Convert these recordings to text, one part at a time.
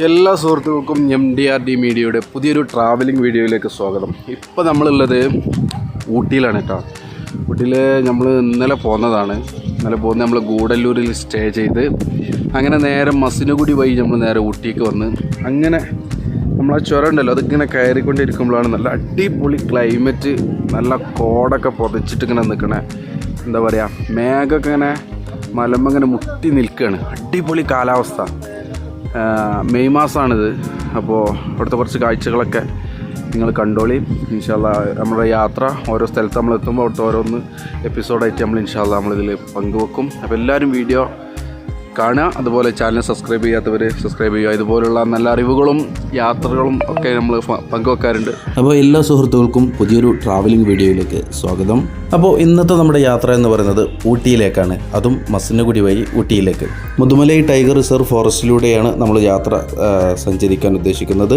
എല്ലാ സുഹൃത്തുക്കൾക്കും M D R D മീഡിയയുടെ പുതിയൊരു ട്രാവലിംഗ് വീഡിയോയിലേക്ക് സ്വാഗതം. ഇപ്പോൾ നമ്മളുള്ളത് ഊട്ടിയിലാണ് കേട്ടോ. ഊട്ടിയിൽ നമ്മൾ ഇന്നലെ പോന്നതാണ്. ഇന്നലെ പോകുന്ന നമ്മൾ ഗൂഡല്ലൂരിൽ സ്റ്റേ ചെയ്ത് അങ്ങനെ നേരെ മസിനുകുടി വഴി നമ്മൾ നേരെ ഊട്ടിക്ക് വന്ന്. അങ്ങനെ നമ്മൾ ആ ചുരം ഉണ്ടല്ലോ അതിങ്ങനെ കയറിക്കൊണ്ടിരിക്കുമ്പോഴാണ് നല്ല അടിപൊളി ക്ലൈമറ്റ് നല്ല കോടൊക്കെ പുതച്ചിട്ട് ഇങ്ങനെ നിൽക്കണേ എന്താ പറയുക മേഘമൊക്കെ ഇങ്ങനെ മലമ്പ് ഇങ്ങനെ മുട്ടി നിൽക്കുകയാണ് അടിപൊളി കാലാവസ്ഥ. മെയ് മാസമാണിത് അപ്പോൾ അവിടുത്തെ കുറച്ച് കാഴ്ചകളൊക്കെ നിങ്ങൾ കണ്ടോളി. ഇൻഷാല്ല നമ്മുടെ യാത്ര ഓരോ സ്ഥലത്ത് നമ്മൾ എത്തുമ്പോൾ അവിടുത്തെ ഓരോന്ന് എപ്പിസോഡായിട്ട് നമ്മൾ ഇൻഷാല്ല നമ്മളിതിൽ പങ്കുവെക്കും. അപ്പോൾ എല്ലാവരും വീഡിയോ കാണുക. അതുപോലെ ചാനൽ സബ്സ്ക്രൈബ് ചെയ്യാത്തവർ സബ്സ്ക്രൈബ് ചെയ്യുക. ഇതുപോലുള്ള നല്ല അറിവുകളും യാത്രകളും ഒക്കെ നമ്മൾ പങ്കുവെക്കാറുണ്ട്. അപ്പോൾ എല്ലാ സുഹൃത്തുക്കൾക്കും പുതിയൊരു ട്രാവലിംഗ് വീഡിയോയിലേക്ക് സ്വാഗതം. അപ്പോൾ ഇന്നത്തെ നമ്മുടെ യാത്ര എന്ന് പറയുന്നത് ഊട്ടിയിലേക്കാണ്. അതും മസനഗുടി വഴി ഊട്ടിയിലേക്ക്. മുതുമലൈ ടൈഗർ റിസർവ് ഫോറസ്റ്റിലൂടെയാണ് നമ്മൾ യാത്ര സഞ്ചരിക്കാൻ ഉദ്ദേശിക്കുന്നത്.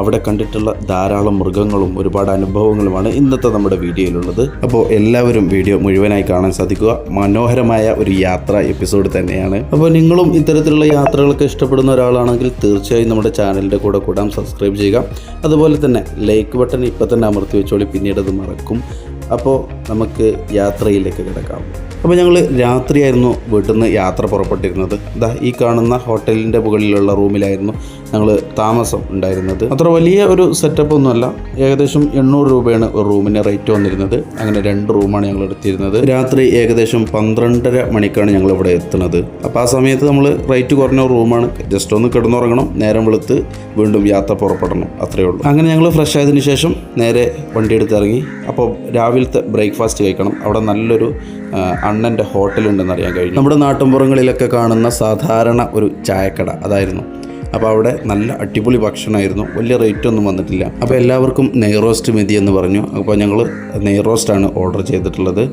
അവിടെ കണ്ടിട്ടുള്ള ധാരാളം മൃഗങ്ങളും ഒരുപാട് അനുഭവങ്ങളുമാണ് ഇന്നത്തെ നമ്മുടെ വീഡിയോയിലുള്ളത്. അപ്പോൾ എല്ലാവരും വീഡിയോ മുഴുവനായി കാണാൻ സാധിക്കുക. മനോഹരമായ ഒരു യാത്ര എപ്പിസോഡ് തന്നെയാണ്. അപ്പോൾ നിങ്ങളും ഇത്തരത്തിലുള്ള യാത്രകളൊക്കെ ഇഷ്ടപ്പെടുന്ന ഒരാളാണെങ്കിൽ തീർച്ചയായും നമ്മുടെ ചാനലിന്റെ കൂടെ കൂടാം സബ്സ്ക്രൈബ് ചെയ്യുക. അതുപോലെ തന്നെ ലൈക്ക് ബട്ടൺ ഇപ്പം തന്നെ അമർത്തി വെച്ചോളി. പിന്നീട് അത് മറക്കും. അപ്പോൾ നമുക്ക് യാത്രയിലേക്ക് കിടക്കാം. അപ്പോൾ ഞങ്ങൾ രാത്രിയായിരുന്നു വീട്ടിൽ നിന്ന് യാത്ര പുറപ്പെട്ടിരുന്നത്. ഇതാ ഈ കാണുന്ന ഹോട്ടലിന്റെ മുകളിലുള്ള റൂമിലായിരുന്നു ഞങ്ങൾ താമസം ഉണ്ടായിരുന്നത്. അത്ര വലിയ ഒരു സെറ്റപ്പ് ഒന്നുമല്ല. ഏകദേശം എണ്ണൂറ് രൂപയാണ് ഒരു റൂമിന് റേറ്റ് വന്നിരുന്നത്. അങ്ങനെ രണ്ട് റൂമാണ് ഞങ്ങൾ എടുത്തിരുന്നത്. രാത്രി ഏകദേശം പന്ത്രണ്ടര മണിക്കാണ് ഞങ്ങൾ ഇവിടെ എത്തുന്നത്. അപ്പോൾ ആ സമയത്ത് നമ്മൾ റേറ്റ് കുറഞ്ഞ റൂമാണ്. ജസ്റ്റ് ഒന്ന് കിടന്നുറങ്ങണം നേരം വെളുത്ത് വീണ്ടും യാത്ര പുറപ്പെടണം. അത്രയേ ഉള്ളൂ. അങ്ങനെ ഞങ്ങൾ ഫ്രഷ് ആയതിനു ശേഷം നേരെ വണ്ടി എടുത്ത് ഇറങ്ങി അപ്പോൾ രാവിലത്തെ ബ്രേക്ക്ഫാസ്റ്റ് കഴിക്കണം. അവിടെ നല്ലൊരു അണ്ണന്റെ ഹോട്ടലുണ്ടെന്ന് അറിയാൻ കഴിഞ്ഞു. നമ്മുടെ നാട്ടിൻപുറങ്ങളിലൊക്കെ കാണുന്ന സാധാരണ ഒരു ചായക്കട അതായിരുന്നു. അപ്പോൾ അവിടെ നല്ല അടിപൊളി ഭക്ഷണമായിരുന്നു. വലിയ റേറ്റ് ഒന്നും വന്നിട്ടില്ല. അപ്പോൾ എല്ലാവർക്കും നെയ് റോസ്റ്റ് മതി എന്ന് പറഞ്ഞു. അപ്പോൾ ഞങ്ങൾ നെയ് റോസ്റ്റാണ് ഓർഡർ ചെയ്തിട്ടുള്ളത്.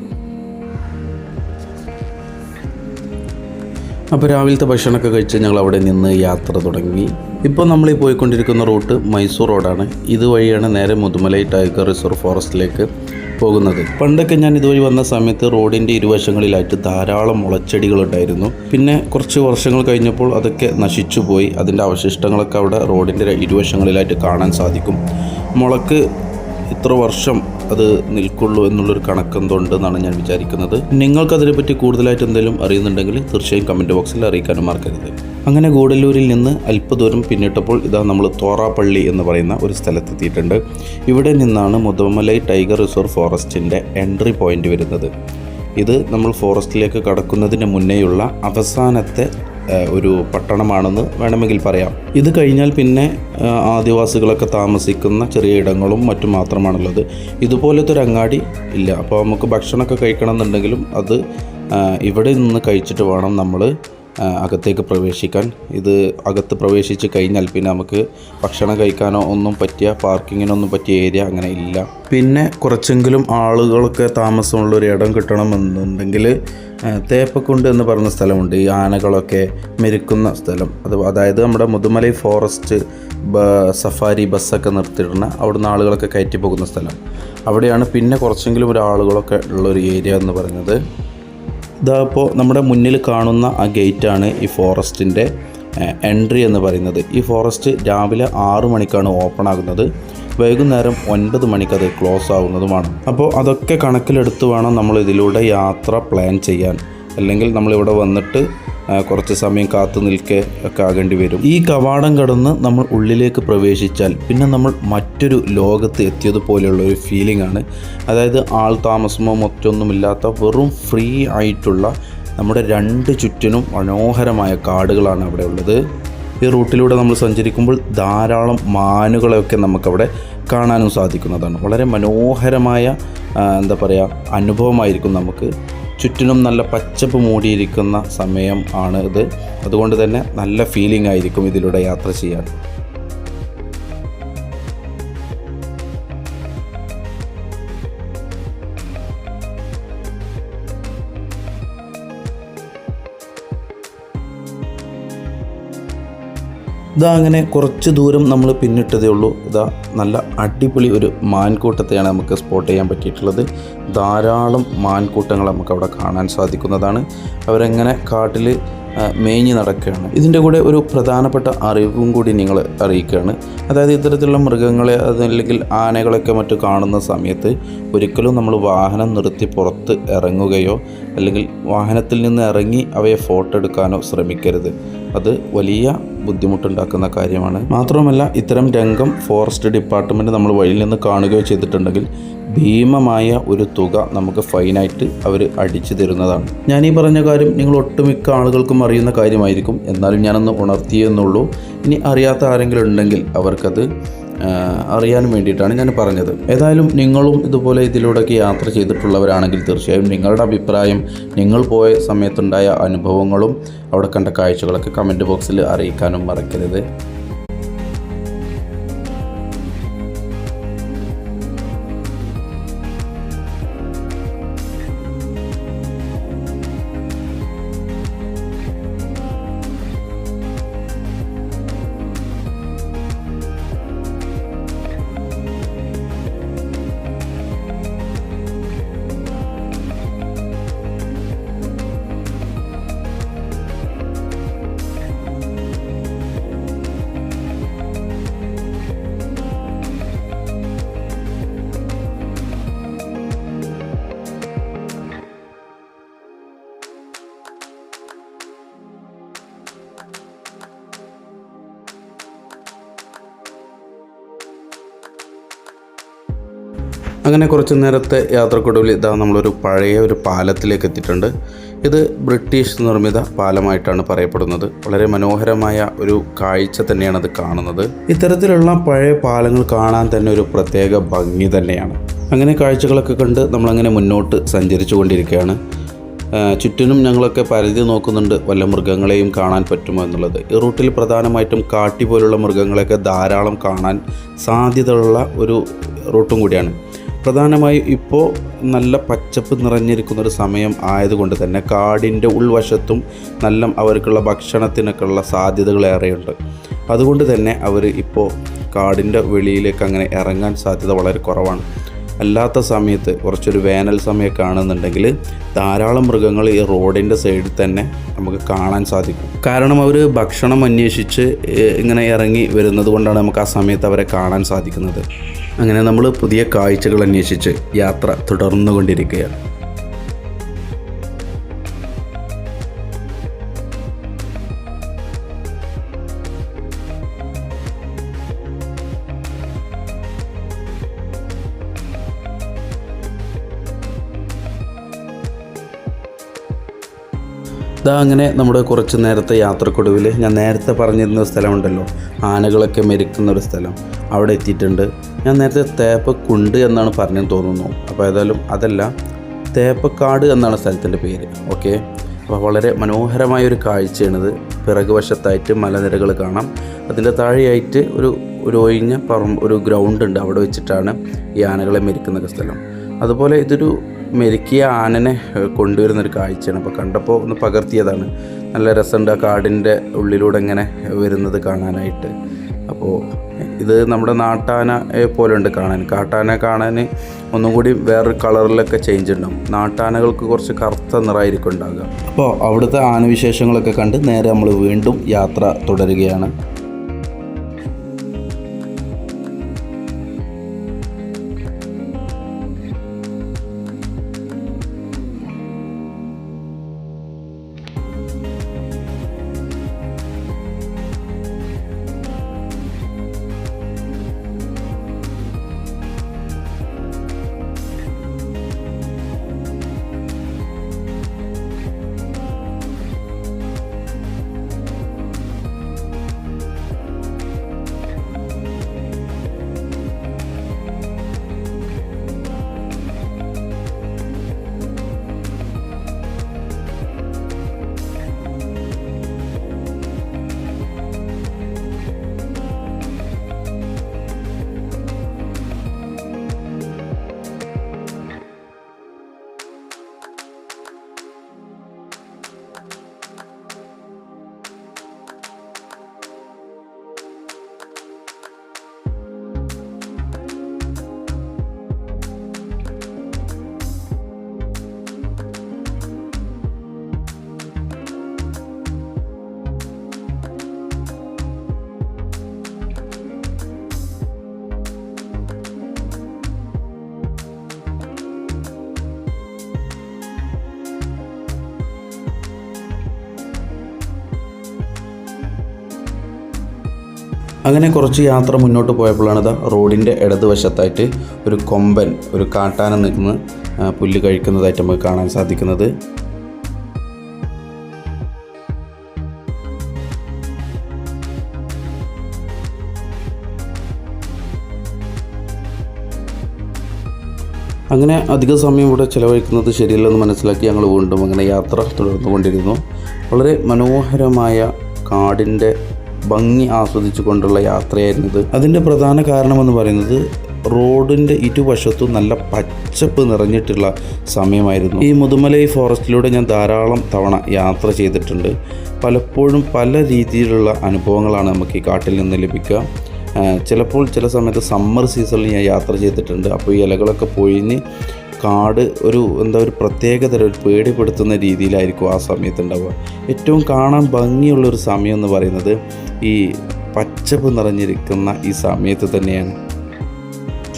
അപ്പോൾ രാവിലത്തെ ഭക്ഷണമൊക്കെ കഴിച്ച് ഞങ്ങൾ അവിടെ നിന്ന് യാത്ര തുടങ്ങി. ഇപ്പോൾ നമ്മൾ ഈ പോയിക്കൊണ്ടിരിക്കുന്ന റൂട്ട് മൈസൂർ റോഡാണ്. ഇതുവഴിയാണ് നേരെ മുതുമലൈ ടൈഗർ റിസർവ് ഫോറസ്റ്റിലേക്ക്. പോകുന്നത്. പണ്ടൊക്കെ ഞാൻ ഇതുവഴി വന്ന സമയത്ത് റോഡിന്റെ ഇരുവശങ്ങളിലായിട്ട് ധാരാളം മുളച്ചെടികളുണ്ടായിരുന്നു പിന്നെ കുറച്ച് വർഷങ്ങൾ കഴിഞ്ഞപ്പോൾ അതൊക്കെ നശിച്ചു പോയി. അതിന്റെ അവശിഷ്ടങ്ങളൊക്കെ അവിടെ റോഡിന്റെ ഇരുവശങ്ങളിലായിട്ട് കാണാൻ സാധിക്കും. മുളക്ക് ഇത്ര വർഷം അത് നിൽക്കുള്ളൂ എന്നുള്ളൊരു കണക്കെന്തുണ്ടെന്നാണ് ഞാൻ വിചാരിക്കുന്നത്. നിങ്ങൾക്കതിനെപ്പറ്റി കൂടുതലായിട്ട് എന്തെങ്കിലും അറിയുന്നുണ്ടെങ്കിൽ തീർച്ചയായും കമന്റ് ബോക്സിൽ അറിയിക്കാനും മറക്കരുത്. അങ്ങനെ ഗൂഡല്ലൂരിൽ നിന്ന് അല്പദൂരം പിന്നിട്ടപ്പോൾ ഇതാ നമ്മൾ തോറാപ്പള്ളി എന്ന് പറയുന്ന ഒരു സ്ഥലത്തെത്തിയിട്ടുണ്ട്. ഇവിടെ നിന്നാണ് മുതമലൈ ടൈഗർ റിസർവ് ഫോറസ്റ്റിന്റെ എൻട്രി പോയിന്റ് വരുന്നത്. ഇത് നമ്മൾ ഫോറസ്റ്റിലേക്ക് കടക്കുന്നതിന് മുന്നേയുള്ള അവസാനത്തെ ഒരു പട്ടണമാണെന്ന് വേണമെങ്കിൽ പറയാം. ഇത് കഴിഞ്ഞാൽ പിന്നെ ആദിവാസികളൊക്കെ താമസിക്കുന്ന ചെറിയ ഇടങ്ങളും മറ്റും മാത്രമാണുള്ളത്. ഇതുപോലത്തെ ഒരു അങ്ങാടി ഇല്ല. അപ്പോൾ നമുക്ക് ഭക്ഷണമൊക്കെ കഴിക്കണം എന്നുണ്ടെങ്കിലും അത് ഇവിടെ നിന്ന് കഴിച്ചിട്ട് വേണം നമ്മൾ അകത്തേക്ക് പ്രവേശിക്കാൻ. ഇത് അകത്ത് പ്രവേശിച്ച് കഴിഞ്ഞാൽ പിന്നെ നമുക്ക് ഭക്ഷണം കഴിക്കാനോ ഒന്നും പറ്റിയ പാർക്കിങ്ങിനൊന്നും പറ്റിയ ഏരിയ അങ്ങനെ ഇല്ല. പിന്നെ കുറച്ചെങ്കിലും ആളുകളൊക്കെ താമസമുള്ള ഒരു ഇടം കിട്ടണമെന്നുണ്ടെങ്കിൽ തേപ്പക്കുണ്ട് എന്ന് പറയുന്ന സ്ഥലമുണ്ട്. ഈ ആനകളൊക്കെ മെരുക്കുന്ന സ്ഥലം. അത് അതായത് നമ്മുടെ മുതുമലൈ ഫോറസ്റ്റ് സഫാരി ബസ്സൊക്കെ നിർത്തിയിടുന്ന അവിടുന്ന് ആളുകളൊക്കെ കയറ്റി പോകുന്ന സ്ഥലം. അവിടെയാണ് പിന്നെ കുറച്ചെങ്കിലും ഒരു ആളുകളൊക്കെ ഉള്ളൊരു ഏരിയ എന്ന് പറയുന്നത്. ഇതാ ഇപ്പോൾ നമ്മുടെ മുന്നിൽ കാണുന്ന ആ ഗേറ്റാണ് ഈ ഫോറസ്റ്റിന്റെ എൻട്രി എന്ന് പറയുന്നത്. ഈ ഫോറസ്റ്റ് രാവിലെ ആറു മണിക്കാണ് ഓപ്പൺ ആകുന്നത്. വൈകുന്നേരം ഒൻപത് അത് ക്ലോസ് ആവുന്നതുമാണ്. അപ്പോൾ അതൊക്കെ കണക്കിലെടുത്ത് വേണം നമ്മൾ ഇതിലൂടെ യാത്ര പ്ലാൻ ചെയ്യാൻ. അല്ലെങ്കിൽ നമ്മളിവിടെ വന്നിട്ട് കുറച്ച് സമയം കാത്തു നിൽക്കെ ഒക്കെ ആകേണ്ടി വരും. ഈ കവാടം കടന്ന് നമ്മൾ ഉള്ളിലേക്ക് പ്രവേശിച്ചാൽ പിന്നെ നമ്മൾ മറ്റൊരു ലോകത്ത് എത്തിയതുപോലെയുള്ള ഒരു ഫീലിംഗ് ആണ്. അതായത് ആൾ താമസമോ മറ്റൊന്നുമില്ലാത്ത വെറും ഫ്രീ ആയിട്ടുള്ള നമ്മുടെ രണ്ട് ചുറ്റിനും മനോഹരമായ കാടുകളാണ് അവിടെ ഉള്ളത്. ഈ റൂട്ടിലൂടെ നമ്മൾ സഞ്ചരിക്കുമ്പോൾ ധാരാളം മാനുകളെയൊക്കെ നമുക്കവിടെ കാണാനും സാധിക്കുന്നതാണ്. വളരെ മനോഹരമായ എന്താ പറയുക അനുഭവമായിരിക്കും നമുക്ക്. ചുറ്റിനും നല്ല പച്ചപ്പ് മൂടിയിരിക്കുന്ന സമയം ആണ് ഇത്. അതുകൊണ്ട് തന്നെ നല്ല ഫീലിംഗ് ആയിരിക്കും ഇതിലൂടെ യാത്ര ചെയ്യാൻ. ഇതാ അങ്ങനെ കുറച്ച് ദൂരം നമ്മൾ പിന്നിട്ടതേ ഉള്ളൂ. ഇതാ നല്ല അടിപൊളി ഒരു മാൻകൂട്ടത്തെയാണ് നമുക്ക് സ്പോട്ട് ചെയ്യാൻ പറ്റിയിട്ടുള്ളത്. ധാരാളം മാൻകൂട്ടങ്ങൾ നമുക്ക് അവിടെ കാണാൻ സാധിക്കുന്നതാണ്. അവരെങ്ങനെ കാട്ടിൽ മേഞ്ഞ് നടക്കുകയാണ്. ഇതിന്റെ കൂടെ ഒരു പ്രധാനപ്പെട്ട അറിവും കൂടി നിങ്ങൾ അറിയിക്കുകയാണ്. അതായത് ഇത്തരത്തിലുള്ള മൃഗങ്ങളെ അതല്ലെങ്കിൽ ആനകളൊക്കെ മറ്റു കാണുന്ന സമയത്ത് ഒരിക്കലും നമ്മൾ വാഹനം നിർത്തി പുറത്ത് ഇറങ്ങുകയോ അല്ലെങ്കിൽ വാഹനത്തിൽ നിന്ന് ഇറങ്ങി അവയെ ഫോട്ടോ എടുക്കാനോ ശ്രമിക്കരുത്. അത് വലിയ ബുദ്ധിമുട്ടുണ്ടാക്കുന്ന കാര്യമാണ്. മാത്രവുമല്ല ഇത്തരം രംഗം ഫോറസ്റ്റ് ഡിപ്പാർട്ട്മെന്റ് നമ്മൾ വഴിയിൽ നിന്ന് കാണുകയോ ചെയ്തിട്ടുണ്ടെങ്കിൽ ഭീമമായ ഒരു തുക നമുക്ക് ഫൈനായിട്ട് അവർ അടിച്ചു തരുന്നതാണ്. ഞാൻ ഈ പറഞ്ഞ കാര്യം നിങ്ങൾ ഒട്ടുമിക്ക ആളുകൾക്കും അറിയുന്ന കാര്യമായിരിക്കും. എന്നാലും ഞാനൊന്ന് ഉണർത്തിയെന്നുള്ളൂ. ഇനി അറിയാത്ത ആരെങ്കിലും ഉണ്ടെങ്കിൽ അവർക്കത് അറിയാൻ വേണ്ടിയിട്ടാണ് ഞാൻ പറഞ്ഞത്. ഏതായാലും നിങ്ങളും ഇതുപോലെ ഇതിലൂടെയൊക്കെ യാത്ര ചെയ്തിട്ടുള്ളവരാണെങ്കിൽ തീർച്ചയായും നിങ്ങളുടെ അഭിപ്രായം നിങ്ങൾ പോയ സമയത്തുണ്ടായ അനുഭവങ്ങളും അവിടെ കണ്ട കാഴ്ചകളൊക്കെ കമന്റ് ബോക്സിൽ അറിയിക്കാനും മറക്കരുത്. അങ്ങനെ കുറച്ച് നേരത്തെ യാത്രക്കൊടുവിൽ ഇതാ നമ്മളൊരു പഴയ ഒരു പാലത്തിലേക്ക് എത്തിയിട്ടുണ്ട്. ഇത് ബ്രിട്ടീഷ് നിർമ്മിത പാലമായിട്ടാണ് പറയപ്പെടുന്നത്. വളരെ മനോഹരമായ ഒരു കാഴ്ച തന്നെയാണ് അത് കാണുന്നത്. ഇത്തരത്തിലുള്ള പഴയ പാലങ്ങൾ കാണാൻ തന്നെ ഒരു പ്രത്യേക ഭംഗി തന്നെയാണ്. അങ്ങനെ കാഴ്ചകളൊക്കെ കണ്ട് നമ്മളങ്ങനെ മുന്നോട്ട് സഞ്ചരിച്ചു കൊണ്ടിരിക്കുകയാണ് ചുറ്റിനും ഞങ്ങളൊക്കെ പരിധി നോക്കുന്നുണ്ട് വല്ല മൃഗങ്ങളെയും കാണാൻ പറ്റുമോ എന്നുള്ളത്. ഈ റൂട്ടിൽ പ്രധാനമായിട്ടും കാട്ടി പോലുള്ള മൃഗങ്ങളെയൊക്കെ ധാരാളം കാണാൻ സാധ്യതയുള്ള ഒരു റൂട്ടും കൂടിയാണ്. പ്രധാനമായും ഇപ്പോൾ നല്ല പച്ചപ്പ് നിറഞ്ഞിരിക്കുന്ന ഒരു സമയം ആയതുകൊണ്ട് തന്നെ കാടിന്റെ ഉൾവശത്തും നല്ല അവർക്കുള്ള ഭക്ഷണത്തിനൊക്കെയുള്ള സാധ്യതകളേറെയുണ്ട് അതുകൊണ്ട് തന്നെ അവർ ഇപ്പോൾ കാടിന്റെ വെളിയിലേക്ക് അങ്ങനെ ഇറങ്ങാൻ സാധ്യത വളരെ കുറവാണ്. അല്ലാത്ത സമയത്ത് കുറച്ചൊരു വേനൽ സമയമൊക്കെ ആണെന്നുണ്ടെങ്കിൽ ധാരാളം മൃഗങ്ങൾ ഈ റോഡിന്റെ സൈഡിൽ തന്നെ നമുക്ക് കാണാൻ സാധിക്കും. കാരണം അവർ ഭക്ഷണം അന്വേഷിച്ച് ഇങ്ങനെ ഇറങ്ങി വരുന്നത് കൊണ്ടാണ് നമുക്ക് ആ സമയത്ത് അവരെ കാണാൻ സാധിക്കുന്നത്. അങ്ങനെ നമ്മൾ പുതിയ കാഴ്ചകൾ അന്വേഷിച്ച് യാത്ര തുടർന്നുകൊണ്ടിരിക്കുകയാണ്. ഇതാ അങ്ങനെ നമ്മുടെ കുറച്ച് നേരത്തെ യാത്രക്കൊടുവിൽ ഞാൻ നേരത്തെ പറഞ്ഞിരുന്ന ഒരു സ്ഥലമുണ്ടല്ലോ. ആനകളൊക്കെ മെരുക്കുന്ന ഒരു സ്ഥലം. അവിടെ എത്തിയിട്ടുണ്ട്. ഞാൻ നേരത്തെ തേപ്പക്കുണ്ട് എന്നാണ് പറഞ്ഞെന്ന് തോന്നുന്നു. അപ്പോൾ ഏതായാലും അതല്ല തേപ്പക്കാട് എന്നാണ് സ്ഥലത്തിന്റെ പേര്. ഓക്കെ? അപ്പോൾ വളരെ മനോഹരമായ ഒരു കാഴ്ചയാണിത്. പിറകു വശത്തായിട്ട് മലനിരകൾ കാണാം. അതിന്റെ താഴെയായിട്ട് ഒരു ഒരു ഒഴിഞ്ഞ പറമ്പ് ഒരു ഗ്രൗണ്ട് ഉണ്ട്. അവിടെ വെച്ചിട്ടാണ് ഈ ആനകളെ മെരുക്കുന്ന സ്ഥലം. അതുപോലെ ഇതൊരു മെരുക്കിയ ആനനെ കൊണ്ടുവരുന്നൊരു കാഴ്ചയാണ്. അപ്പോൾ കണ്ടപ്പോൾ ഒന്ന് പകർത്തിയതാണ്. നല്ല രസമുണ്ട് ആ കാടിന്റെ ഉള്ളിലൂടെ ഇങ്ങനെ വരുന്നത് കാണാനായിട്ട്. അപ്പോൾ ഇത് നമ്മുടെ നാട്ടാനയെ പോലുണ്ട് കാണാൻ. കാട്ടാന കാണാൻ ഒന്നും കൂടി വേറൊരു കളറിലൊക്കെ ചേഞ്ച് ഉണ്ടാവും. നാട്ടാനകൾക്ക് കുറച്ച് കറുത്ത നിറമായിരിക്കും ഉണ്ടാകുക അപ്പോൾ അവിടുത്തെ ആനവിശേഷങ്ങളൊക്കെ കണ്ട് നേരെ നമ്മൾ വീണ്ടും യാത്ര തുടരുകയാണ്. അങ്ങനെ കുറച്ച് യാത്ര മുന്നോട്ട് പോയപ്പോഴാണ് ഇതാ റോഡിന്റെ ഇടതുവശത്തായിട്ട് ഒരു കൊമ്പൻ ഒരു കാട്ടാന നിൽക്കുന്ന പുല്ല് കഴിക്കുന്നതായിട്ട് നമുക്ക് കാണാൻ സാധിക്കുന്നത്. അങ്ങനെ അധിക സമയം ഇവിടെ ചിലവഴിക്കുന്നത് ശരിയല്ലെന്ന് മനസ്സിലാക്കി ഞങ്ങൾ വീണ്ടും അങ്ങനെ യാത്ര തുടർന്നുകൊണ്ടിരുന്നു. വളരെ മനോഹരമായ കാടിന്റെ ഭംഗി ആസ്വദിച്ചു കൊണ്ടുള്ള യാത്രയായിരുന്നു ഇത് അതിന്റെ പ്രധാന കാരണമെന്ന് പറയുന്നത് റോഡിന്റെ ഇരുവശത്തും നല്ല പച്ചപ്പ് നിറഞ്ഞിട്ടുള്ള സമയമായിരുന്നു. ഈ മുതുമലൈ ഫോറസ്റ്റിലൂടെ ഞാൻ ധാരാളം തവണ യാത്ര ചെയ്തിട്ടുണ്ട്. പലപ്പോഴും പല രീതിയിലുള്ള അനുഭവങ്ങളാണ് നമുക്ക് ഈ കാട്ടിൽ നിന്ന് ലഭിക്കുക. ചിലപ്പോൾ ചില സമയത്ത് സമ്മർ സീസണിൽ ഞാൻ യാത്ര ചെയ്തിട്ടുണ്ട്. അപ്പോൾ ഈ ഇലകളൊക്കെ പൊഴിഞ്ഞ് കാട് ഒരു എന്താ ഒരു പ്രത്യേകതര ഒരു പേടിപ്പെടുത്തുന്ന രീതിയിലായിരിക്കും ആ സമയത്ത് ഉണ്ടാവുക ഏറ്റവും കാണാൻ ഭംഗിയുള്ള ഒരു സമയം എന്ന് പറയുന്നത് ഈ പച്ചപ്പ് നിറഞ്ഞിരിക്കുന്ന ഈ സമയത്ത് തന്നെയാണ്.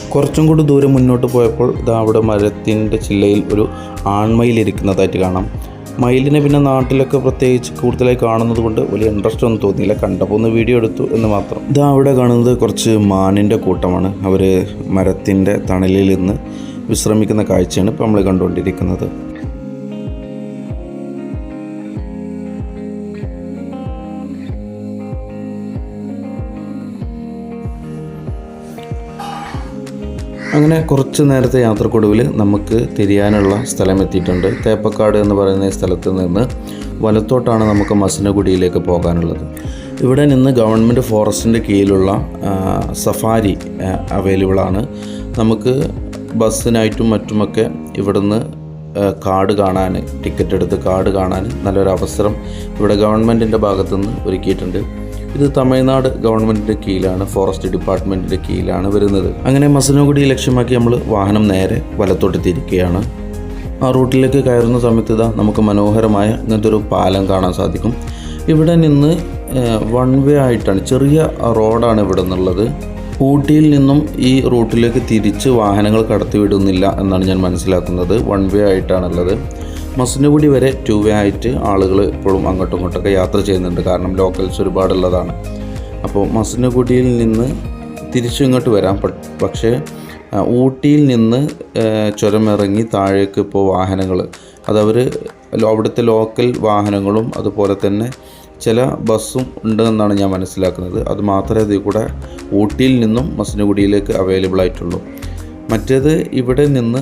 കുറച്ചും കൂടി ദൂരം മുന്നോട്ട് പോയപ്പോൾ ഇതാ അവിടെ മരത്തിന്റെ ചില്ലയിൽ ഒരു ആൺമയിൽ ഇരിക്കുന്നതായിട്ട് കാണാം. മയിലിനെ പിന്നെ നാട്ടിലൊക്കെ പ്രത്യേകിച്ച് കൂടുതലായി കാണുന്നത് കൊണ്ട് വലിയ ഇൻട്രസ്റ്റ് ഒന്നും തോന്നിയില്ല. കണ്ടപ്പോൾ ഒന്ന് വീഡിയോ എടുത്തു എന്ന് മാത്രം. ഇതാ അവിടെ കാണുന്നത് കുറച്ച് മാനിന്റെ കൂട്ടമാണ്. അവർ മരത്തിന്റെ തണലിൽ നിന്ന് വിശ്രമിക്കുന്ന കാഴ്ചയാണ് ഇപ്പോൾ നമ്മൾ കണ്ടുകൊണ്ടിരിക്കുന്നത്. അങ്ങനെ കുറച്ച് നേരത്തെ യാത്രക്കൊടുവിൽ നമുക്ക് തിരിയാനുള്ള സ്ഥലം എത്തിയിട്ടുണ്ട്. തേപ്പക്കാട് എന്ന് പറയുന്ന സ്ഥലത്ത് നിന്ന് വലത്തോട്ടാണ് നമുക്ക് മസനഗുഡിയിലേക്ക് പോകാനുള്ളത്. ഇവിടെ നിന്ന് ഗവൺമെന്റ് ഫോറസ്റ്റിന്റെ കീഴിലുള്ള സഫാരി അവൈലബിളാണ്. നമുക്ക് ബസ്സിനായിട്ടും മറ്റുമൊക്കെ ഇവിടുന്ന് കാർഡ് കാണാൻ ടിക്കറ്റ് എടുത്ത് കാർഡ് കാണാൻ നല്ലൊരു അവസരം ഇവിടെ ഗവൺമെന്റിന്റെ ഭാഗത്തുനിന്ന് ഒരുക്കിയിട്ടുണ്ട്. ഇത് തമിഴ്നാട് ഗവൺമെന്റിന്റെ കീഴിലാണ് ഫോറസ്റ്റ് ഡിപ്പാർട്ട്മെന്റിന്റെ കീഴിലാണ് വരുന്നത്. അങ്ങനെ മസനഗുഡി ലക്ഷ്യമാക്കി നമ്മൾ വാഹനം നേരെ വലത്തോട്ട് തിരിക്കുകയാണ് ആ റൂട്ടിലേക്ക് കയറുന്ന സമയത്ത് ഇതാ നമുക്ക് മനോഹരമായ ഇങ്ങനത്തെ ഒരു പാലം കാണാൻ സാധിക്കും. ഇവിടെ നിന്ന് വൺ വേ ആയിട്ടാണ് ചെറിയ റോഡാണ് ഇവിടെ നിന്നുള്ളത്. ഊട്ടിയിൽ നിന്നും ഈ റൂട്ടിലേക്ക് തിരിച്ച് വാഹനങ്ങൾ കടത്തിവിടുന്നില്ല എന്നാണ് ഞാൻ മനസ്സിലാക്കുന്നത്. One way ആയിട്ടാണുള്ളത്. മസനഗുഡി വരെ ടു വേ ആയിട്ട് ആളുകൾ ഇപ്പോഴും അങ്ങോട്ടും ഇങ്ങോട്ടൊക്കെ യാത്ര ചെയ്യുന്നുണ്ട്. കാരണം ലോക്കൽസ് ഒരുപാടുള്ളതാണ്. അപ്പോൾ മസനഗുഡിയിൽ നിന്ന് തിരിച്ചു ഇങ്ങോട്ട് വരാം. പക്ഷേ ഊട്ടിയിൽ നിന്ന് ചുരം ചുരമിറങ്ങി താഴേക്ക് ഇപ്പോൾ വാഹനങ്ങൾ അതവർ അവിടുത്തെ ലോക്കൽ വാഹനങ്ങളും അതുപോലെ തന്നെ ചില ബസ്സും ഉണ്ട് എന്നാണ് ഞാൻ മനസ്സിലാക്കുന്നത്. അത് മാത്രമേ ഇതിൽ കൂടെ ഊട്ടിയിൽ നിന്നും മസനഗുഡിയിലേക്ക് അവൈലബിൾ ആയിട്ടുള്ളൂ. മറ്റേത് ഇവിടെ നിന്ന്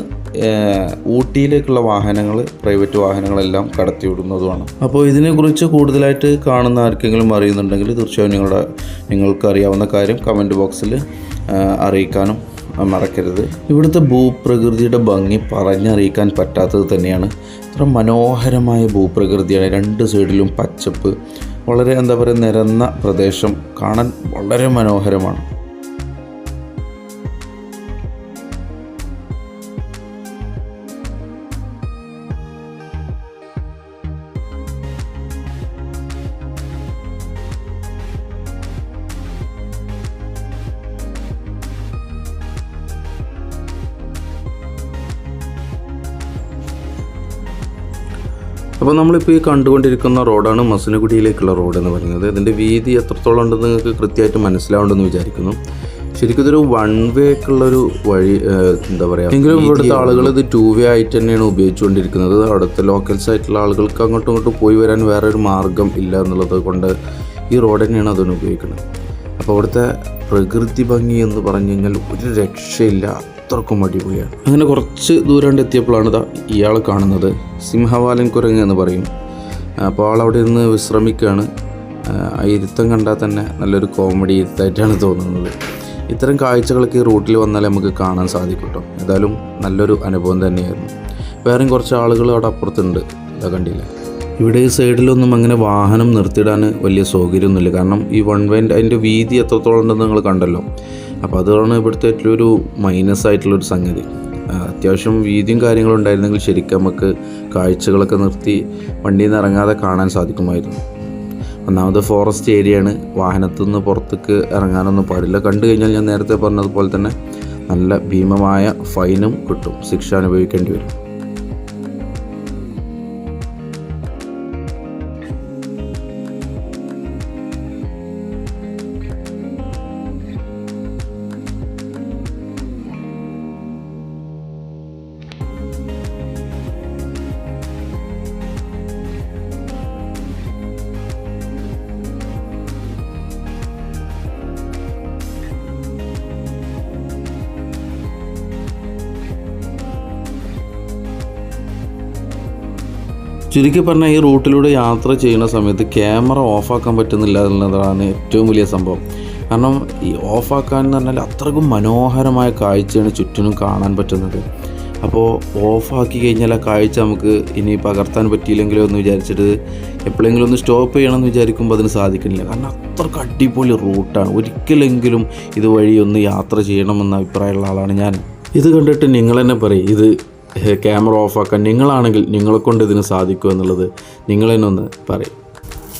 ഊട്ടിയിലേക്കുള്ള വാഹനങ്ങൾ പ്രൈവറ്റ് വാഹനങ്ങളെല്ലാം കടത്തിവിടുന്നതുമാണ്. അപ്പോൾ ഇതിനെക്കുറിച്ച് കൂടുതലായിട്ട് കാണുന്ന ആർക്കെങ്കിലും അറിയുന്നുണ്ടെങ്കിൽ തീർച്ചയായും നിങ്ങളുടെ നിങ്ങൾക്ക് അറിയാവുന്ന കാര്യം കമന്റ് ബോക്സിൽ അറിയിക്കാനും മറക്കരുത്. ഇവിടുത്തെ ഭൂപ്രകൃതിയുടെ ഭംഗി പറഞ്ഞറിയിക്കാൻ പറ്റാത്തത് തന്നെയാണ്. ഇത്ര മനോഹരമായ ഭൂപ്രകൃതിയാണ്. രണ്ട് സൈഡിലും പച്ചപ്പ് വളരെ എന്താ പറയുക നിരന്ന പ്രദേശം കാണാൻ വളരെ മനോഹരമാണ്. അപ്പോൾ നമ്മളിപ്പോൾ ഈ കണ്ടുകൊണ്ടിരിക്കുന്ന റോഡാണ് മസനഗുഡിയിലേക്കുള്ള റോഡ് എന്ന് പറയുന്നത്. ഇതിന്റെ വീതി എത്രത്തോളം ഉണ്ടെന്ന് നിങ്ങൾക്ക് കൃത്യമായിട്ട് മനസ്സിലാവുണ്ടെന്ന് വിചാരിക്കുന്നു. ശരിക്കും ഇതൊരു വൺ വേക്കുള്ളൊരു വഴി എന്താ പറയുക എങ്കിലും ഇവിടുത്തെ ആളുകൾ ഇത് ടു വേ ആയിട്ട് തന്നെയാണ് ഉപയോഗിച്ചുകൊണ്ടിരിക്കുന്നത്. അവിടുത്തെ ലോക്കൽസ് ആയിട്ടുള്ള ആളുകൾക്ക് അങ്ങോട്ടും ഇങ്ങോട്ടും പോയി വരാൻ വേറെ ഒരു മാർഗം ഇല്ല എന്നുള്ളത് കൊണ്ട് ഈ റോഡ് തന്നെയാണ് അതിന് ഉപയോഗിക്കുന്നത്. അപ്പോൾ അവിടുത്തെ പ്രകൃതി ഭംഗി എന്ന് പറഞ്ഞു കഴിഞ്ഞാൽ ഒരു രക്ഷയില്ല. അത്രക്കും അടിപൊളിയാണ്. അങ്ങനെ കുറച്ച് ദൂരം എത്തിയപ്പോഴാണ് ഇതാ ഇയാൾ കാണുന്നത്. സിംഹവാലൻ കുരങ്ങ് എന്ന് പറയും. അപ്പോൾ ആൾ അവിടെ ഇരുന്ന് വിശ്രമിക്കുകയാണ് ആ ഇരുത്തം കണ്ടാൽ തന്നെ നല്ലൊരു കോമഡി ഇരുത്തായിട്ടാണ് തോന്നുന്നത്. ഇത്തരം കാഴ്ചകളൊക്കെ റൂട്ടിൽ വന്നാൽ നമുക്ക് കാണാൻ സാധിക്കും കേട്ടോ ഏതായാലും നല്ലൊരു അനുഭവം തന്നെയായിരുന്നു. വേറെയും കുറച്ച് ആളുകൾ അവിടെ അപ്പുറത്തുണ്ട്. ഇതാ കണ്ടില്ല? ഇവിടെ ഈ സൈഡിലൊന്നും അങ്ങനെ വാഹനം നിർത്തിയിടാൻ വലിയ സൗകര്യമൊന്നുമില്ല. കാരണം ഈ വൺ വേന്റെ അതിന്റെ വീതി എത്രത്തോളം ഉണ്ടെന്ന് നിങ്ങൾ കണ്ടല്ലോ. അപ്പോൾ അതാണ് ഇവിടുത്തെ ഏറ്റവും ഒരു മൈനസ് ആയിട്ടുള്ളൊരു സംഗതി. അത്യാവശ്യം വീതിയും കാര്യങ്ങളും ഉണ്ടായിരുന്നെങ്കിൽ ശരിക്കും നമുക്ക് കാഴ്ചകളൊക്കെ നിർത്തി വണ്ടിയിൽ നിന്ന് ഇറങ്ങാതെ കാണാൻ സാധിക്കുമായിരുന്നു. ഒന്നാമത് ഫോറസ്റ്റ് ഏരിയയാണ് വാഹനത്തിൽ നിന്ന് പുറത്തേക്ക് ഇറങ്ങാനൊന്നും പാടില്ല. കണ്ടു കഴിഞ്ഞാൽ ഞാൻ നേരത്തെ പറഞ്ഞതുപോലെ തന്നെ നല്ല ഭീമമായ ഫൈനും കിട്ടും. ശിക്ഷ അനുഭവിക്കേണ്ടി വരും. ചുരുക്കി പറഞ്ഞാൽ ഈ റൂട്ടിലൂടെ യാത്ര ചെയ്യുന്ന സമയത്ത് ക്യാമറ ഓഫാക്കാൻ പറ്റുന്നില്ല എന്നുള്ളതാണ് ഏറ്റവും വലിയ സംഭവം. കാരണം ഈ ഓഫാക്കാൻ എന്ന് പറഞ്ഞാൽ അത്രക്കും മനോഹരമായ കാഴ്ചയാണ് ചുറ്റിനും കാണാൻ പറ്റുന്നത്. അപ്പോൾ ഓഫാക്കി കഴിഞ്ഞാൽ ആ കാഴ്ച നമുക്ക് ഇനി പകർത്താൻ പറ്റിയില്ലെങ്കിലോ എന്ന് വിചാരിച്ചിട്ട് എപ്പോഴെങ്കിലും ഒന്ന് സ്റ്റോപ്പ് ചെയ്യണമെന്ന് വിചാരിക്കുമ്പോൾ അതിന് സാധിക്കുന്നില്ല. കാരണം അത്രയ്ക്ക് അടിപൊളി റൂട്ടാണ്. ഒരിക്കലെങ്കിലും ഇതുവഴി ഒന്ന് യാത്ര ചെയ്യണമെന്ന അഭിപ്രായമുള്ള ആളാണ് ഞാൻ. ഇത് കണ്ടിട്ട് നിങ്ങൾ തന്നെ പറയും ഇത് ക്യാമറ ഓഫാക്കാൻ നിങ്ങളാണെങ്കിൽ നിങ്ങളെ കൊണ്ട് ഇതിന് സാധിക്കും എന്നുള്ളത് നിങ്ങൾ തന്നെ ഒന്ന് പറയും.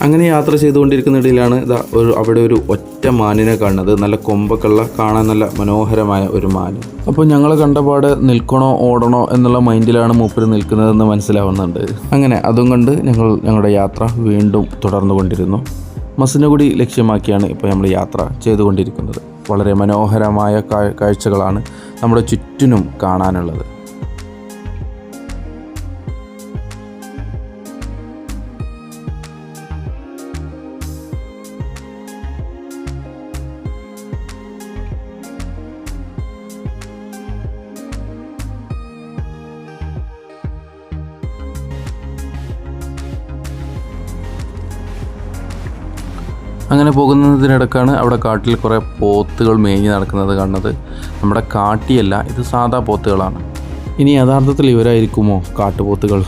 അങ്ങനെ യാത്ര ചെയ്തുകൊണ്ടിരിക്കുന്നിടയിലാണ് ഇതാ ഒരു അവിടെ ഒരു ഒറ്റ മാനിനെ കാണുന്നത്. നല്ല കൊമ്പൊക്കെയുള്ള കാണാൻ നല്ല മനോഹരമായ ഒരു മാന്. അപ്പോൾ ഞങ്ങൾ കണ്ടപാട് നിൽക്കണോ ഓടണോ എന്നുള്ള മൈൻഡിലാണ് മൂപ്പര് നിൽക്കുന്നതെന്ന് മനസ്സിലാവുന്നുണ്ട്. അങ്ങനെ അതും കണ്ട് ഞങ്ങൾ ഞങ്ങളുടെ യാത്ര വീണ്ടും തുടർന്നുകൊണ്ടിരുന്നു. മസിനുകുടി ലക്ഷ്യമാക്കിയാണ് ഇപ്പോൾ നമ്മൾ യാത്ര ചെയ്തുകൊണ്ടിരിക്കുന്നത്. വളരെ മനോഹരമായ കാഴ്ചകളാണ് നമ്മുടെ ചുറ്റിനും കാണാനുള്ളത്. അങ്ങനെ പോകുന്നതിനിടക്കാണ് അവിടെ കാട്ടിൽ കുറേ പോത്തുകൾ മേഞ്ഞ് നടക്കുന്നത് കാണുന്നത്. നമ്മുടെ കാട്ടിയല്ല ഇത് സാധാ പോത്തുകളാണ്. ഇനി യഥാർത്ഥത്തിൽ ഇവരായിരിക്കുമോ കാട്ടുപോത്തുകൾ?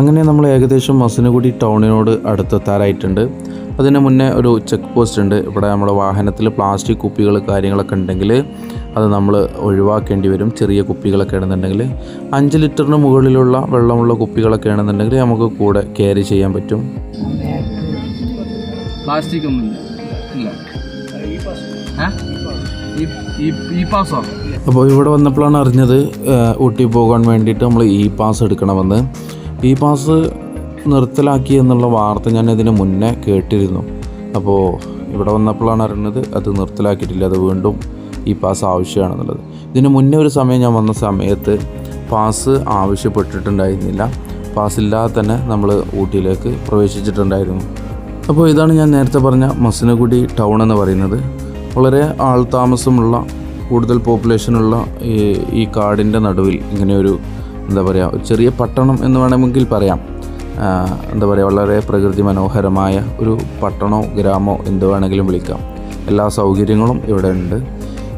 അങ്ങനെ നമ്മൾ ഏകദേശം മസനഗുഡി ടൗണിനോട് അടുത്തെത്താറായിട്ടുണ്ട്. അതിന് മുന്നേ ഒരു ചെക്ക് പോസ്റ്റ് ഉണ്ട്. ഇവിടെ നമ്മുടെ വാഹനത്തിൽ പ്ലാസ്റ്റിക് കുപ്പികൾ കാര്യങ്ങളൊക്കെ ഉണ്ടെങ്കിൽ അത് നമ്മൾ ഒഴിവാക്കേണ്ടി വരും. ചെറിയ കുപ്പികളൊക്കെ ആണെന്നുണ്ടെങ്കിൽ അഞ്ച് ലിറ്ററിന് മുകളിലുള്ള വെള്ളമുള്ള കുപ്പികളൊക്കെ ആണെന്നുണ്ടെങ്കിൽ നമുക്ക് കൂടെ ക്യാരി ചെയ്യാൻ പറ്റും. പ്ലാസ്റ്റിക് ഒന്നും ഇല്ല. ഈ അപ്പോൾ ഇവിടെ വന്നപ്പോഴാണ് അറിഞ്ഞത് ഊട്ടി പോകാൻ വേണ്ടിയിട്ട് നമ്മൾ ഇ പാസ് എടുക്കണമെന്ന്. ഇ പാസ് നിർത്തലാക്കി എന്നുള്ള വാർത്ത ഞാൻ ഇതിന് മുന്നേ കേട്ടിരുന്നു. അപ്പോൾ ഇവിടെ വന്നപ്പോഴാണ് അറിയുന്നത് അത് നിർത്തലാക്കിയിട്ടില്ല അത് വീണ്ടും ഈ പാസ് ആവശ്യമാണെന്നുള്ളത്. ഇതിന് മുന്നേ ഒരു സമയം ഞാൻ വന്ന സമയത്ത് പാസ് ആവശ്യപ്പെട്ടിട്ടുണ്ടായിരുന്നില്ല. പാസ് ഇല്ലാതെ തന്നെ നമ്മൾ ഊട്ടിയിലേക്ക് പ്രവേശിച്ചിട്ടുണ്ടായിരുന്നു. അപ്പോൾ ഇതാണ് ഞാൻ നേരത്തെ പറഞ്ഞ മസനഗുഡി ടൗൺ എന്ന് പറയുന്നത്. വളരെ ആൾ ആൾതാമസമുള്ള കൂടുതൽ പോപ്പുലേഷനുള്ള ഈ ഈ കാടിന്റെ നടുവിൽ ഇങ്ങനെയൊരു എന്താ പറയുക ഒരു ചെറിയ പട്ടണം എന്ന് വേണമെങ്കിൽ പറയാം. എന്താ പറയുക വളരെ പ്രകൃതി മനോഹരമായ ഒരു പട്ടണമോ ഗ്രാമമോ എന്ത് വേണമെങ്കിലും വിളിക്കാം. എല്ലാ സൗകര്യങ്ങളും ഇവിടെ ഉണ്ട്.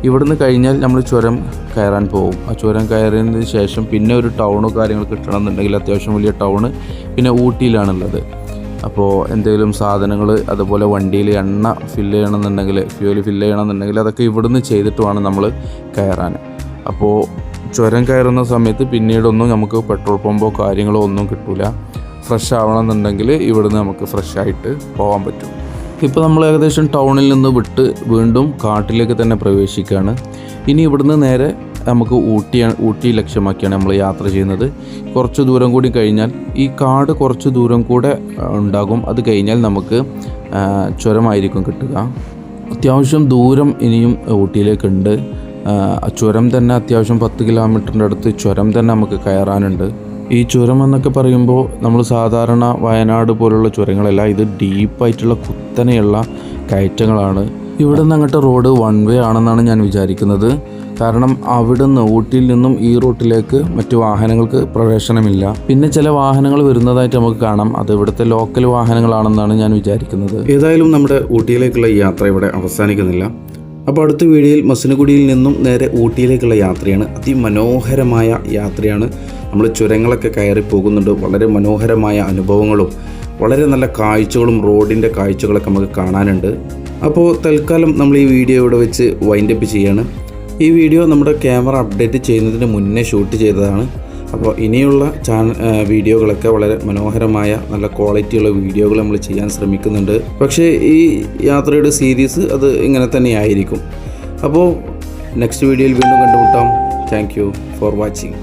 ഇവിടുന്ന് കഴിഞ്ഞാൽ നമ്മൾ ചുരം കയറാൻ പോകും. ആ ചുരം കയറിയതിന് ശേഷം പിന്നെ ഒരു ടൗണോ കാര്യങ്ങൾ കിട്ടണമെന്നുണ്ടെങ്കിൽ അത്യാവശ്യം വലിയ ടൗണ് പിന്നെ ഊട്ടിയിലാണുള്ളത്. അപ്പോൾ എന്തെങ്കിലും സാധനങ്ങൾ അതുപോലെ വണ്ടിയിൽ എണ്ണ ഫില്ല് ചെയ്യണമെന്നുണ്ടെങ്കിൽ ഫ്യൂൽ ഫില്ല് ചെയ്യണമെന്നുണ്ടെങ്കിൽ അതൊക്കെ ഇവിടുന്ന് ചെയ്തിട്ട് വേണം നമ്മൾ കയറാൻ. അപ്പോൾ ചുരം കയറുന്ന സമയത്ത് പിന്നീടൊന്നും നമുക്ക് പെട്രോൾ പമ്പോ കാര്യങ്ങളോ ഒന്നും കിട്ടില്ല ഫ്രഷ് ആവണമെന്നുണ്ടെങ്കിൽ ഇവിടുന്ന് നമുക്ക് ഫ്രഷ് ആയിട്ട് പോകാൻ പറ്റും. ഇപ്പോൾ നമ്മൾ ഏകദേശം ടൗണിൽ നിന്ന് വിട്ട് വീണ്ടും കാട്ടിലേക്ക് തന്നെ പ്രവേശിക്കുകയാണ്. ഇനി ഇവിടുന്ന് നേരെ നമുക്ക് ഊട്ടി ഊട്ടി ലക്ഷ്യമാക്കിയാണ് നമ്മൾ യാത്ര ചെയ്യുന്നത്. കുറച്ച് ദൂരം കൂടി കഴിഞ്ഞാൽ ഈ കാട് കുറച്ച് ദൂരം കൂടെ ഉണ്ടാകും. അത് കഴിഞ്ഞാൽ നമുക്ക് ചുരമായിരിക്കും കിട്ടുക. അത്യാവശ്യം ദൂരം ഇനിയും ഊട്ടിയിലേക്കുണ്ട്. ചുരം തന്നെ അത്യാവശ്യം പത്ത് കിലോമീറ്ററിന്റെ അടുത്ത് ചുരം തന്നെ നമുക്ക് കയറാനുണ്ട്. ഈ ചുരം എന്നൊക്കെ പറയുമ്പോൾ നമ്മൾ സാധാരണ വയനാട് പോലുള്ള ചുരങ്ങളല്ല ഇത് ഡീപ്പായിട്ടുള്ള കുത്തനെയുള്ള കയറ്റങ്ങളാണ്. ഇവിടെ നിന്ന് അങ്ങോട്ട് റോഡ് വൺ വേ ആണെന്നാണ് ഞാൻ വിചാരിക്കുന്നത്. കാരണം അവിടുന്ന് ഊട്ടിയിൽ നിന്നും ഈ റൂട്ടിലേക്ക് മറ്റു വാഹനങ്ങൾക്ക് പ്രവേശനമില്ല. പിന്നെ ചില വാഹനങ്ങൾ വരുന്നതായിട്ട് നമുക്ക് കാണാം. അത് ഇവിടുത്തെ ലോക്കൽ വാഹനങ്ങളാണെന്നാണ് ഞാൻ വിചാരിക്കുന്നത്. ഏതായാലും നമ്മുടെ ഊട്ടിയിലേക്കുള്ള യാത്ര ഇവിടെ അവസാനിക്കുന്നില്ല. അപ്പോൾ അടുത്ത വീഡിയോയിൽ മസനഗുഡിയിൽ നിന്നും നേരെ ഊട്ടിയിലേക്കുള്ള യാത്രയാണ്. അതിമനോഹരമായ യാത്രയാണ്. നമ്മൾ ചുരങ്ങളൊക്കെ കയറി പോകുന്നുണ്ട്. വളരെ മനോഹരമായ അനുഭവങ്ങളും വളരെ നല്ല കാഴ്ചകളും റോഡിന്റെ കാഴ്ചകളൊക്കെ നമുക്ക് കാണാനുണ്ട്. അപ്പോൾ തൽക്കാലം നമ്മൾ ഈ വീഡിയോ ഇവിടെ വെച്ച് വൈൻഡപ്പ് ചെയ്യാണ്. ഈ വീഡിയോ നമ്മുടെ ക്യാമറ അപ്ഡേറ്റ് ചെയ്യുന്നതിന് മുന്നേ ഷൂട്ട് ചെയ്തതാണ്. അപ്പോൾ ഇനിയുള്ള ചാനൽ വീഡിയോകളൊക്കെ വളരെ മനോഹരമായ നല്ല ക്വാളിറ്റിയുള്ള വീഡിയോകൾ നമ്മൾ ചെയ്യാൻ ശ്രമിക്കുന്നുണ്ട്. പക്ഷേ ഈ യാത്രയുടെ സീരീസ് അത് ഇങ്ങനെ തന്നെ ആയിരിക്കും അപ്പോൾ നെക്സ്റ്റ് വീഡിയോയിൽ വീണ്ടും കണ്ടുമുട്ടാം. Thank you for watching.